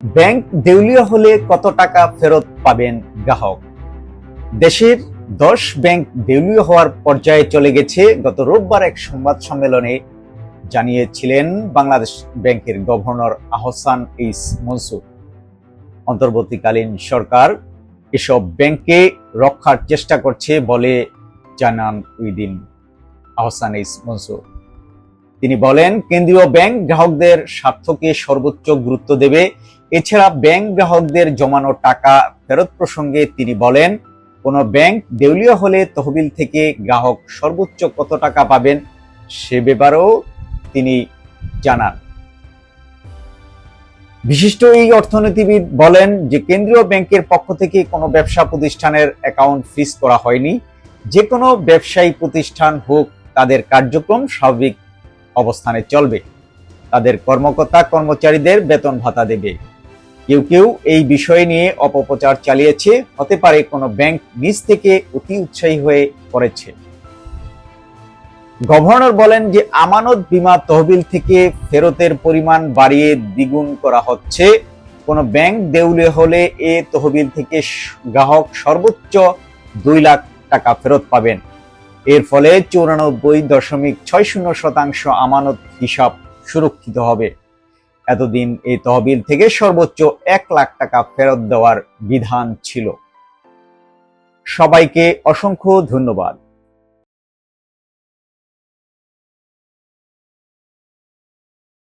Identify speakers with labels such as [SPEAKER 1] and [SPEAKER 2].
[SPEAKER 1] Bank দেউলিয়া হলে কত টাকা ফেরত পাবেন গ্রাহক? দেশের দশ ব্যাংক দেউলিয়া হওয়ার পর্যায়ে চলে গেছে গত রোববার এক সংবাদ সম্মেলনে, জানিয়েছিলেন বাংলাদেশ ব্যাংকের গভর্নর আহসান ইস মনসুর। অন্তর্বর্তীকালীন সরকার এসব ব্যাংকে রক্ষার চেষ্টা করছে বলে জানান উইদিন আহসান ইস মনসুর। তিনি বলেন, কেন্দ্রীয় ব্যাংক গ্রাহকদের স্বার্থকে সর্বোচ্চ গুরুত্ব দেবে। এছাড়া ব্যাংক গ্রাহকদের জমানো টাকা ফেরত প্রসঙ্গে তিনি বলেন, কোনো ব্যাংক দেউলিয়া হলে তহবিল থেকে গ্রাহক সর্বোচ্চ কত টাকা পাবেন সে ব্যাপারেও তিনি জানান। বিশিষ্ট এই অর্থনীতিবিদ বলেন যে, কেন্দ্রীয় ব্যাংকের পক্ষ থেকে কোনো ব্যবসা প্রতিষ্ঠানের অ্যাকাউন্ট ফ্রিজ করা হয়নি। যে কোনো ব্যবসায়ী প্রতিষ্ঠান হোক, তাদের কার্যক্রম স্বাভাবিক অবস্থানে চলবে। তাদের কর্মকর্তা কর্মচারীদের বেতন ভাতা দেবে। কেউ কেউ এই বিষয় নিয়ে অপপ্রচার চালিয়েছে, হতে পারে কোনো ব্যাংক নিজ থেকে অতি উৎসাহী হয়ে পড়েছে। গভর্নর বলেন যে, আমানত বীমা তহবিল থেকে ফেরতের পরিমাণ বাড়িয়ে দ্বিগুণ করা হচ্ছে। কোনো ব্যাংক দেউলে হলে এ তহবিল থেকে গ্রাহক সর্বোচ্চ দুই লাখ টাকা ফেরত পাবেন। এর ফলে চৌরানব্বই দশমিক ছয় শূন্য শতাংশ আমানত হিসাব সুরক্ষিত হবে। এতদিন এই তহবিল থেকে সর্বোচ্চ এক লাখ টাকা ফেরত দেওয়ার বিধান ছিল। সবাইকে অসংখ্য ধন্যবাদ।